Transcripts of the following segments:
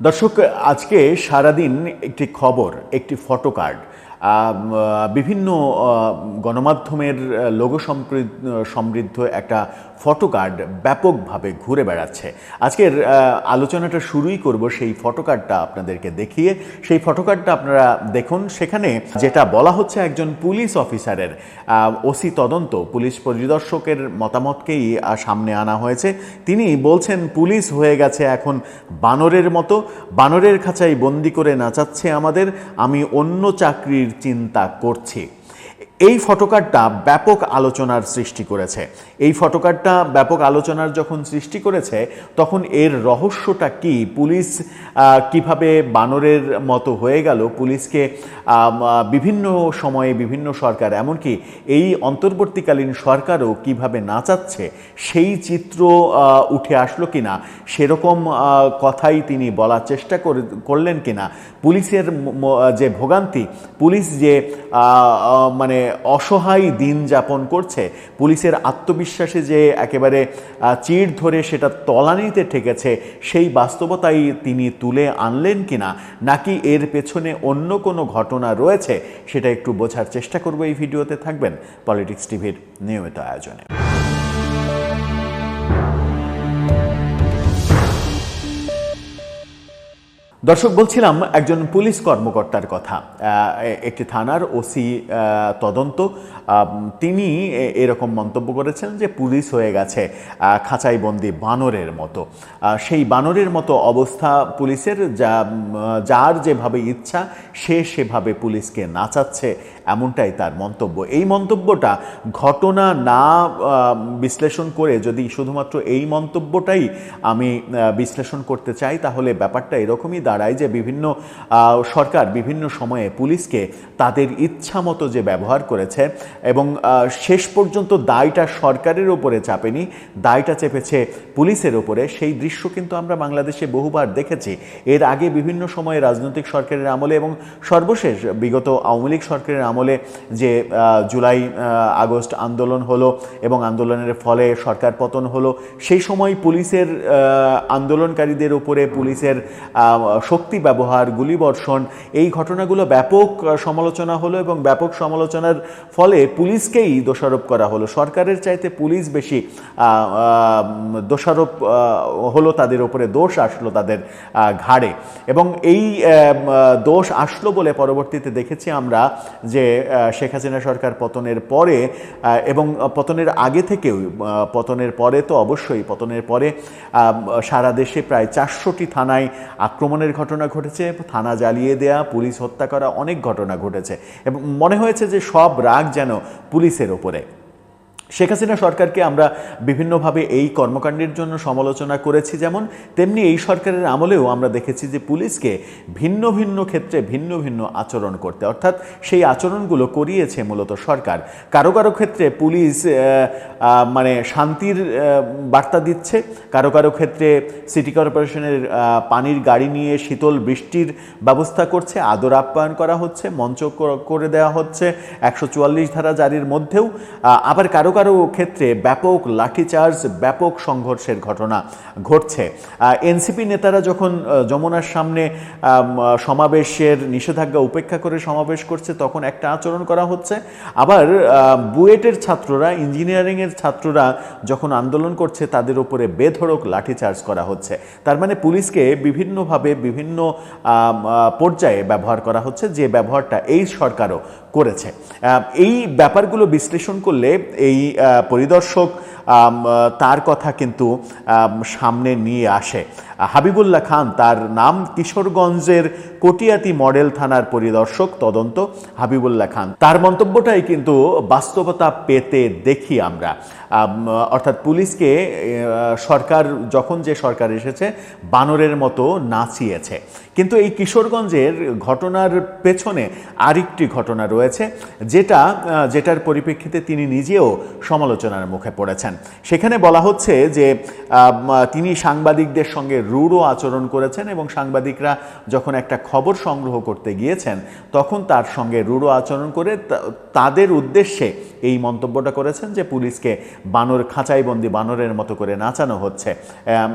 দর্শক আজকে সারাদিন একটি খবর একটি ফটো কার্ড। বিভিন্ন গণমাধ্যমের লোগো সমৃদ্ধ একটা ফটো কার্ড ব্যাপকভাবে ঘুরে বেড়াচ্ছে। আজকের আলোচনাটা শুরুই করব সেই ফটো কার্ডটা আপনাদেরকে দেখিয়ে। সেই ফটো কার্ডটা আপনারা দেখুন, সেখানে যেটা বলা হচ্ছে একজন পুলিশ অফিসারের ওসি তদন্ত, পুলিশ পরিদর্শকের মতামতকেই সামনে আনা হয়েছে। তিনি বলছেন, পুলিশ হয়ে গেছে এখন বানরের মতো। বানরের খাঁচায় বন্দি করে নাচাচ্ছে আমাদের। আমি অন্য চাকরির চিন্তা করছি। এই ফটোকার্ডটা ব্যাপক আলোচনার সৃষ্টি করেছে। এই ফটোকার্ডটা ব্যাপক আলোচনার যখন সৃষ্টি করেছে, তখন এর রহস্যটা কি? পুলিশ কীভাবে বানরের মতো হয়ে গেল? পুলিশকে বিভিন্ন সময়ে বিভিন্ন সরকার, এমনকি এই অন্তর্বর্তীকালীন সরকারও কীভাবে নাচাচ্ছে, সেই চিত্র উঠে আসলো কিনা? সেরকম কথাই তিনি বলার চেষ্টা করে- করলেন কিনা? পুলিশের যে ভোগান্তি, পুলিশ যে মানে অসহায় দিন যাপন করছে। পুলিশের আত্মবিশ্বাসে যে একেবারে চিড় ধরে সেটা তলানিতে ঠেকেছে, সেই বাস্তবতাই তিনি তুলে আনলেন কিনা, নাকি এর পেছনে অন্য কোনো ঘটনা রয়েছে, সেটা একটু বোঝার চেষ্টা করব এই ভিডিওতে। থাকবেন পলিটিক্স টিভির নিয়মিত আয়োজনে। দর্শক, বলছিলাম একজন পুলিশ কর্মকর্তার কথা। একটি থানার ওসি তদন্ত। তিনি এরকম মন্তব্য করেছেন যে পুলিশ হয়ে গেছে খাঁচাইবন্দি খাঁচাই বন্দি বানরের মতো। সেই বানরের মতো অবস্থা পুলিশের যা যার যেভাবে ইচ্ছা, সে সেভাবে পুলিশকে নাচাচ্ছে এমনটাই তার মন্তব্য। এই মন্তব্যটা ঘটনা না বিশ্লেষণ করে যদি শুধুমাত্র এই মন্তব্যটাই আমি বিশ্লেষণ করতে চাই, তাহলে ব্যাপারটা এরকমই দাঁড়ায় যে বিভিন্ন সরকার বিভিন্ন সময়ে পুলিশকে তাদের ইচ্ছা মতো যে ব্যবহার করেছে এবং শেষ পর্যন্ত দায়টা সরকারের ওপরে চাপেনি, দায়টা চেপেছে পুলিশের ওপরে। সেই দৃশ্য কিন্তু আমরা বাংলাদেশে বহুবার দেখেছি। এর আগে বিভিন্ন সময়ে রাজনৈতিক সরকারের আমলে এবং সর্বশেষ বিগত আওয়ামী লীগ সরকারের আমলে যে জুলাই আগস্ট আন্দোলন হলো এবং আন্দোলনের ফলে সরকার পতন হলো, সেই সময় পুলিশের আন্দোলনকারীদের উপরে পুলিশের শক্তি ব্যবহার, গুলিবর্ষণ, এই ঘটনাগুলো ব্যাপক সমালোচনা হলো এবং ব্যাপক সমালোচনার ফলে পুলিশকেই দোষারোপ করা হলো। সরকারের চাইতে পুলিশ বেশি দোষারোপ হলো তাদের উপরে দোষ আসলো তাদের ঘাড়ে। এবং এই দোষ আসলো বলে পরবর্তীতে দেখেছি আমরা যে শেখ হাসিনা সরকার পতনের পরে এবং পতনের আগে থেকেও পতনের পরে তো অবশ্যই, পতনের পরে সারা দেশে প্রায় চারশোটি থানায় আক্রমণের ঘটনা ঘটেছে, থানা জ্বালিয়ে দেয়া, পুলিশ হত্যা করা, অনেক ঘটনা ঘটেছে। এবং মনে হয়েছে যে সব রাগ যেন পুলিশের ওপরে। শেখ হাসিনা সরকারকে আমরা বিভিন্নভাবে এই কর্মকাণ্ডের জন্য সমালোচনা করেছি। যেমন তেমনি এই সরকারের আমলেও আমরা দেখেছি যে পুলিশকে ভিন্ন ভিন্ন ক্ষেত্রে ভিন্ন ভিন্ন আচরণ করতে, অর্থাৎ সেই আচরণগুলো করিয়েছে মূলত সরকার। কারও কারও ক্ষেত্রে পুলিশ মানে শান্তির বার্তা দিচ্ছে। কারও কারও ক্ষেত্রে সিটি কর্পোরেশনের পানির গাড়ি নিয়ে শীতল বৃষ্টির ব্যবস্থা করছে, আদর আপ্যায়ন করা হচ্ছে, মঞ্চ কর- করে দেওয়া হচ্ছে, একশো চুয়াল্লিশ ধারা জারির মধ্যেও। আবার কারও কারও ক্ষেত্রে ব্যাপক লাঠিচার্জ ব্যাপক সংঘর্ষের ঘটনা ঘটছে। এনসিপি নেতারা যখন যমুনার সামনে সমাবেশের নিষেধাজ্ঞা উপেক্ষা করে সমাবেশ করছে, তখন একটা আচরণ করা হচ্ছে। আবার বুয়েটের ছাত্ররা, ইঞ্জিনিয়ারিংয়ের ছাত্ররা যখন আন্দোলন করছে, তাদের উপরে বেধড়ক লাঠিচার্জ করা হচ্ছে। তার মানে পুলিশকে বিভিন্নভাবে বিভিন্ন পর্যায়ে ব্যবহার করা হচ্ছে, যে ব্যবহারটা এই সরকারও করেছে। এই ব্যাপারগুলো বিশ্লেষণ করলে এই পরিদর্শক তার কথা কিন্তু সামনে নিয়ে আসে। হাবিবুল্লাহ খান তার নাম কিশোরগঞ্জের কটিয়াতি মডেল থানার পরিদর্শক, তদন্ত হাবিবুল্লাহ খান। তার মন্তব্যটাই কিন্তু বাস্তবতা পেতে দেখি আমরা। অর্থাৎ পুলিশকে সরকার যখন যে সরকার এসেছে, বানরের মতো নাচিয়েছে। কিন্তু এই কিশোরগঞ্জের ঘটনার পেছনে আরেকটি ঘটনা রয়েছে, যেটা যেটার পরিপ্রেক্ষিতে তিনি নিজেও সমালোচনার মুখে পড়েছেন। সেখানে বলা হচ্ছে যে তিনি সাংবাদিকদের সঙ্গে রূঢ় আচরণ করেছেন এবং সাংবাদিকরা যখন একটা খবর সংগ্রহ করতে গিয়েছেন, তখন তার সঙ্গে রূঢ় আচরণ করে তাদের উদ্দেশ্যে এই মন্তব্যটা করেছেন যে, পুলিশকে বানর খাঁচাইবন্দি বানরের মতো করে নাচানো হচ্ছে।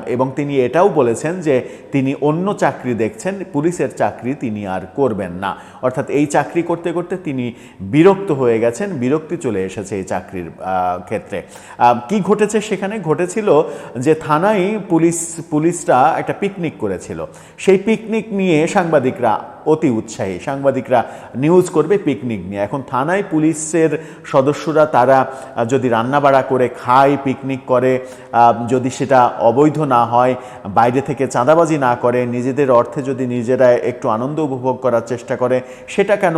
এবং তিনি এটাও বলেছেন যে, তিনি অন্য চাকরি দেখছেন, পুলিশের চাকরি তিনি আর করবেন না। অর্থাৎ এই চাকরি করতে করতে তিনি বিরক্ত হয়ে গেছেন, বিরক্তি চলে এসেছে এই চাকরির ক্ষেত্রে। কি ঘটেছে সেখানে? ঘটেছিল যে থানায় পুলিশ, পুলিশরা একটা পিকনিক করেছিল। সেই পিকনিক নিয়ে সাংবাদিকরা অতি উৎসাহী। সাংবাদিকরা নিউজ করবে পিকনিক নিয়ে। এখন থানায় পুলিশের সদস্যরা তারা যদি রান্নাবাড়া করে খায় পিকনিক করে যদি সেটা অবৈধ না হয়, বাইরে থেকে চাঁদাবাজি না করে, নিজেদের অর্থে যদি নিজেরা একটু আনন্দ উপভোগ করার চেষ্টা করে, সেটা কেন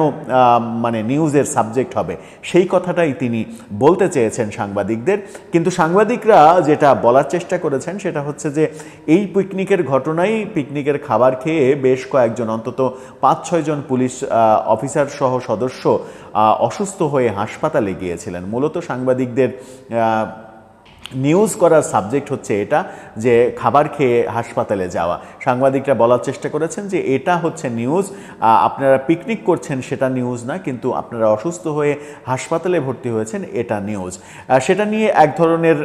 মানে নিউজের সাবজেক্ট হবে? সেই কথাটাই তিনি বলতে চেয়েছেন সাংবাদিকদের। কিন্তু সাংবাদিকরা যেটা বলার চেষ্টা করেছেন সেটা হচ্ছে যে এই পিকনিকের ঘটনাই পিকনিকের খাবার খেয়ে বেশ কয়েকজন, অন্তত পাঁচ ছয়জন পুলিশ অফিসার সহ সদস্য অসুস্থ হয়ে হাসপাতালে গিয়েছিলেন। মূলত সাংবাদিকদের নিউজ করার সাবজেক্ট হচ্ছে এটা, যে খাবার খেয়ে হাসপাতালে যাওয়া। সাংবাদিকরা বলার চেষ্টা করেছেন যে এটা হচ্ছে নিউজ। আপনারা পিকনিক করছেন সেটা নিউজ না, কিন্তু আপনারা অসুস্থ হয়ে হাসপাতালে ভর্তি হয়েছেন, এটা নিউজ। সেটা নিয়ে এক ধরনের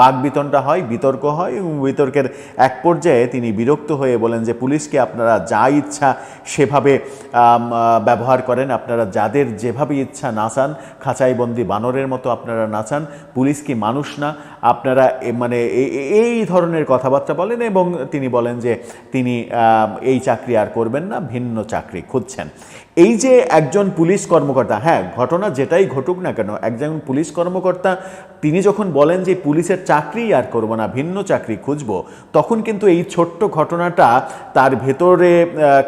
বাক বিতনটা হয়, বিতর্ক হয়, এবং বিতর্কের এক পর্যায়ে তিনি বিরক্ত হয়ে বলেন যে, পুলিশকে আপনারা যা ইচ্ছা সেভাবে ব্যবহার করেন। আপনারা যাদের যেভাবে ইচ্ছা নাচান, খাঁচাইবন্দি বানরের মতো আপনারা নাচান। পুলিশ কি মানুষ না আপনারা মানে এই ধরনের কথাবার্তা বলেন এবং তিনি বলেন যে তিনি এই চাকরি আর করবেন না, ভিন্ন চাকরি খুঁজছেন। এই যে একজন পুলিশ কর্মকর্তা হ্যাঁ ঘটনা যেটাই ঘটুক না কেন, একজন পুলিশ কর্মকর্তা, তিনি যখন বলেন যে পুলিশের চাকরি আর করব না, ভিন্ন চাকরি খুঁজব, তখন কিন্তু এই ছোট্ট ঘটনাটা তার ভেতরে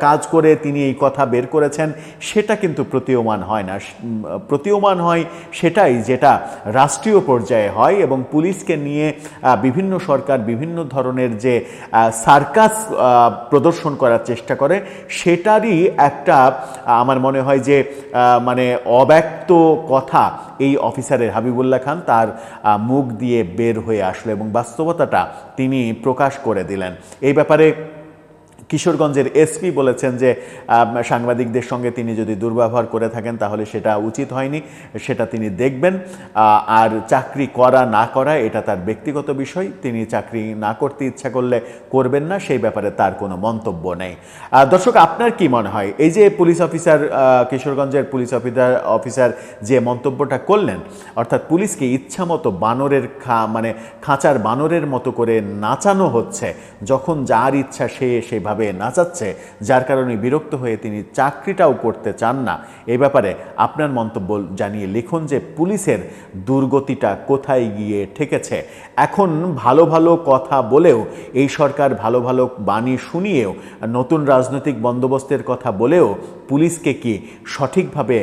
কাজ করে তিনি এই কথা বের করেছেন, সেটা কিন্তু প্রতীয়মান হয় না। প্রতীয়মান হয় সেটাই যেটা রাষ্ট্রীয় পর্যায়ে হয় এবং পুলিশকে নিয়ে বিভিন্ন সরকার বিভিন্ন ধরনের যে সার্কাস প্রদর্শন করার চেষ্টা করে, সেটারই একটা আমার মনে হয় যে মানে অব্যক্ত কথা এই অফিসারের হাবিবুল্লাহ খান তার মুখ দিয়ে বের হয়ে আসলো এবং বাস্তবতাটা তিনি প্রকাশ করে দিলেন। এই ব্যাপারে কিশোরগঞ্জের এসপি বলেছেন যে সাংবাদিকদের সঙ্গে তিনি যদি দুর্ব্যবহার করে থাকেন, তাহলে সেটা উচিত হয়নি, সেটা তিনি দেখবেন। আর চাকরি করা না করা, এটা তার ব্যক্তিগত বিষয়। তিনি চাকরি না করতে ইচ্ছা করলে করবেন না, সেই ব্যাপারে তার কোনো মন্তব্য নেই। দর্শক, আপনার কি মনে হয়? এই যে পুলিশ অফিসার কিশোরগঞ্জের পুলিশ অফিসার অফিসার যে মন্তব্যটা করলেন, অর্থাৎ পুলিশকে ইচ্ছা মতো বানরের খা মানে খাঁচার বানরের মতো করে নাচানো হচ্ছে, যখন যার ইচ্ছা সে সেভাবে নাচাচ্ছে যার কারণে বিরক্ত হয়ে তিনি চাকরিটাও করতে চান না। এ ব্যাপারে আপনার মন্তব্য জানিয়ে লিখুন যে পুলিশের দুর্গতিটা কোথায় গিয়ে ঠেকেছে। এখন ভালো ভালো কথা বলেও, এই সরকার ভালো ভালো বাণী শুনিয়েও, নতুন রাজনৈতিক বন্দোবস্তের কথা বলেও পুলিশকে কি সঠিকভাবে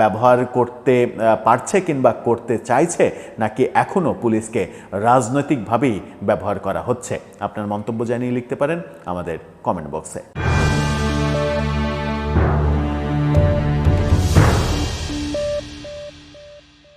ব্যবহার করতে পারছে কিংবা করতে চাইছে, নাকি এখনও পুলিশকে রাজনৈতিকভাবেই ব্যবহার করা হচ্ছে? আপনার মন্তব্য জানিয়ে লিখতে পারেন আমাদের कमेंट बॉक्स है